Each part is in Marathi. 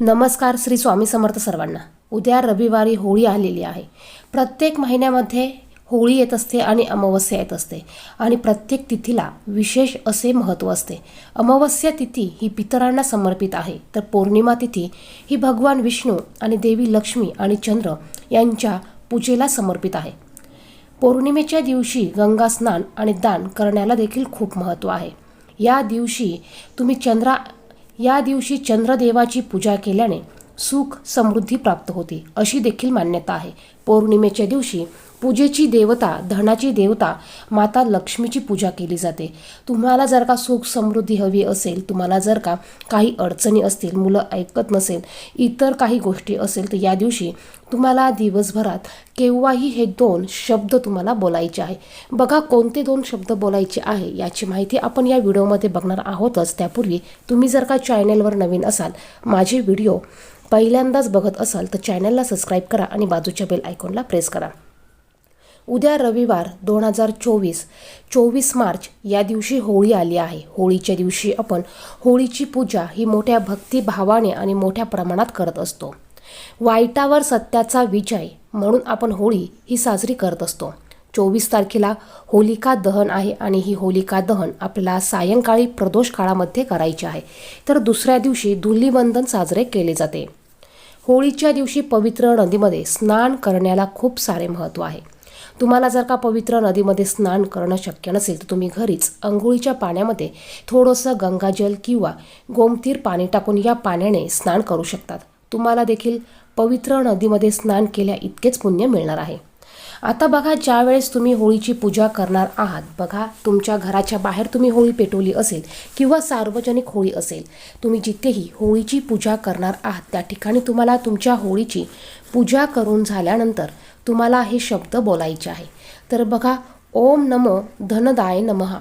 नमस्कार श्री स्वामी समर्थ सर्वांना. उद्या रविवारी होळी आलेली आहे. प्रत्येक महिन्यामध्ये होळी येत असते आणि अमावस्या येत असते आणि प्रत्येक तिथीला विशेष असे महत्त्व असते. अमावस्या तिथी ही पितरांना समर्पित आहे. तर पौर्णिमा तिथी ही भगवान विष्णू आणि देवी लक्ष्मी आणि चंद्र यांच्या पूजेला समर्पित आहे. पौर्णिमेच्या दिवशी गंगा स्नान आणि दान करण्याला देखील खूप महत्त्व आहे. या दिवशी तुम्ही चंद्रा या दिवशी चंद्रदेवाची पूजा केल्याने सुख समृद्धी प्राप्त होते अशी देखील मान्यता आहे. पौर्णिमेच्या दिवशी पूजेची देवता धनाची देवता माता लक्ष्मीची पूजा केली जाते. तुम्हाला जर का सुख समृद्धी हवी असेल तुम्हाला जर का काही अडचणी असतील मुलं ऐकत नसेल इतर काही गोष्टी असेल तर या दिवशी तुम्हाला दिवसभरात केव्हाही हे दोन शब्द तुम्हाला बोलायचे आहे. बघा कोणते दोन शब्द बोलायचे आहे याची माहिती आपण या व्हिडिओमध्ये बघणार आहोतच. त्यापूर्वी तुम्ही जर का चॅनेलवर नवीन असाल माझे व्हिडिओ पहिल्यांदाच बघत असाल तर चॅनलला सबस्क्राईब करा आणि बाजूच्या बेल आयकॉनला प्रेस करा. उद्या रविवार दोन हजार चोवीस. चोवीस मार्च या दिवशी होळी आली आहे. होळीच्या दिवशी आपण होळीची पूजा ही मोठ्या भक्तिभावाने आणि मोठ्या प्रमाणात करत असतो. वाईटावर सत्याचा विजय म्हणून आपण होळी ही साजरी करत असतो. चोवीस तारखेला होलिका दहन आहे आणि ही होलिका दहन आपल्याला सायंकाळी प्रदोष काळामध्ये करायची आहे. तर दुसऱ्या दिवशी धुलीवंदन साजरे केले जाते. होळीच्या दिवशी पवित्र नदीमध्ये स्नान करण्याला खूप सारे महत्त्व आहे. तुम्हाला जर का पवित्र नदीमध्ये स्नान करणं शक्य नसेल तर तुम्ही घरीच अंघोळीच्या पाण्यामध्ये थोडंसं गंगाजल किंवा गोमतीर पाणी टाकून या पाण्याने स्नान करू शकतात. तुम्हाला देखील पवित्र नदीमध्ये स्नान केल्या इतकेच पुण्य मिळणार आहे. आता बघा ज्यावेळेस तुम्ही होळीची पूजा करणार आहात बघा तुमच्या घराच्या बाहेर तुम्ही होळी पेटवली असेल किंवा सार्वजनिक होळी असेल तुम्ही जिथेही होळीची पूजा करणार आहात त्या ठिकाणी तुम्हाला तुमच्या होळीची पूजा करून झाल्यानंतर तुम्हाला हे शब्द बोलायचे आहे. तर बघा ओम नमो धनदाय नमहा.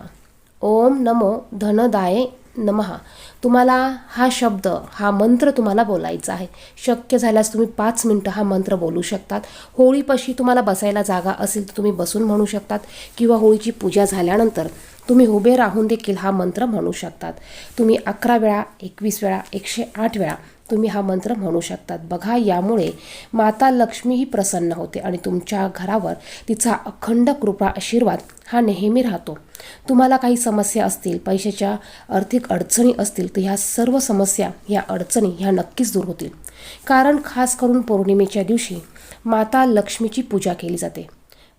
ओम नमो धनदाय नमहा. तुम्हाला हा शब्द हा मंत्र तुम्हाला बोलायचा आहे. शक्य झाल्यास तुम्ही पाच मिनटं हा मंत्र बोलू शकतात. होळीपाशी तुम्हाला बसायला जागा असेल तर तुम्ही बसून म्हणू शकतात किंवा होळीची पूजा झाल्यानंतर तुम्ही उभे राहून देखील हा मंत्र म्हणू शकतात. तुम्ही अकरा वेळा एकवीस वेळा एकशे आठ वेळा तुम्ही हा मंत्र म्हणू शकतात. बघा यामुळे माता लक्ष्मी ही प्रसन्न होते आणि तुमच्या घरावर तिचा अखंड कृपा आशीर्वाद हा नेहमी राहतो. तुम्हाला काही समस्या असतील पैशाच्या आर्थिक अडचणी असतील तर ह्या सर्व समस्या ह्या अडचणी ह्या नक्कीच दूर होतील. कारण खास करून पौर्णिमेच्या दिवशी माता लक्ष्मीची पूजा केली जाते.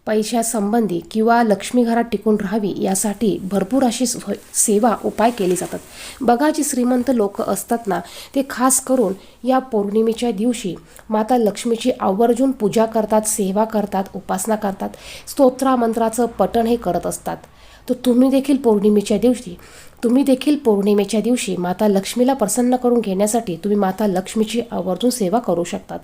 पैशासंबंधी किंवा लक्ष्मी घरात टिकून राहावी यासाठी भरपूर अशी सेवा उपाय केले जातात. बघा जी श्रीमंत लोक असतात ना ते खास करून या पौर्णिमेच्या दिवशी माता लक्ष्मीची आवर्जून पूजा करतात सेवा करतात उपासना करतात स्तोत्रा मंत्राचं पठण हे करत असतात. तर तुम्ही देखील पौर्णिमेच्या दिवशी तुम्ही देखील पौर्णिमेच्या दिवशी माता लक्ष्मीला प्रसन्न करून घेण्यासाठी तुम्ही माता लक्ष्मीची आवर्जून सेवा करू शकतात.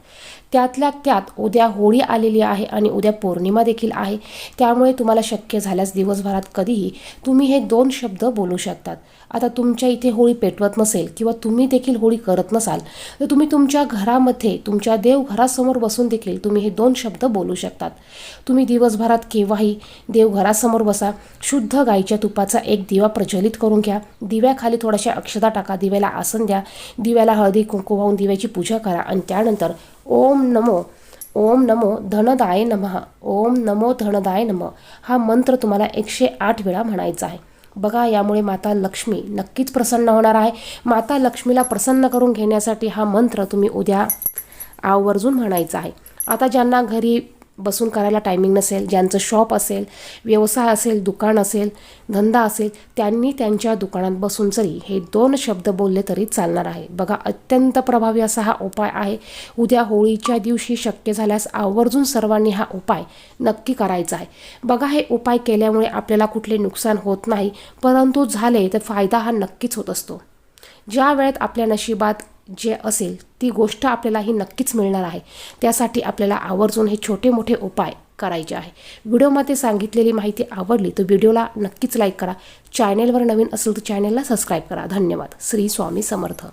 त्यातल्या त्यात उद्या होळी आलेली आहे आणि उद्या पौर्णिमा देखील आहे. त्यामुळे तुम्हाला शक्य झाल्यास दिवसभरात कधीही तुम्ही हे दोन शब्द बोलू शकतात. आता तुमच्या इथे होळी पेटवत नसेल किंवा तुम्ही देखील होळी करत नसाल तर तुम्ही तुमच्या घरामध्ये तुमच्या देवघरासमोर बसून देखील तुम्ही हे दोन शब्द बोलू शकतात. तुम्ही दिवसभरात केव्हाही देवघरासमोर बसा शुद्ध शुद्ध गाईच्या तुपाचा एक दिवा प्रज्वलित करून घ्या. दिव्याखाली थोड्याशा अक्षता टाका दिव्याला आसन द्या. दिव्याला हळदी कुंकू वाहून दिव्याची पूजा करा. आणि त्यानंतर ओम नमो ओम नमो धनदाय नमः. ओम नमो धनदाय नमः. हा मंत्र तुम्हाला एकशे आठ वेळा म्हणायचा आहे. बघा यामुळे माता लक्ष्मी नक्कीच प्रसन्न होणार आहे. माता लक्ष्मीला प्रसन्न करून घेण्यासाठी हा मंत्र तुम्ही उद्या आवर्जून म्हणायचा आहे. आता ज्यांना घरी बसून करायला टायमिंग नसेल ज्यांचं शॉप असेल व्यवसाय असेल दुकान असेल धंदा असेल त्यांनी त्यांच्या दुकानात बसून जरी हे दोन शब्द बोलले तरी चालणार आहे. बघा अत्यंत प्रभावी असा हा उपाय आहे. उद्या होळीच्या दिवशी शक्य झाल्यास आवर्जून सर्वांनी हा उपाय नक्की करायचा आहे. बघा हे उपाय केल्यामुळे आपल्याला कुठले नुकसान होत नाही परंतु झाले तर फायदा हा नक्कीच होत असतो. ज्या वेळेत आपल्या नशिबात जे असेल ती गोष्ट आपल्याला ही नक्कीच मिळणार आहे. त्यासाठी आपल्याला आवर्जून हे छोटे मोठे उपाय करायचे आहे. व्हिडिओमध्ये सांगितलेली माहिती आवडली तर व्हिडिओला नक्कीच लाईक करा. चॅनेलवर नवीन असेल तर चॅनेलला सबस्क्राईब करा. धन्यवाद. श्री स्वामी समर्थ.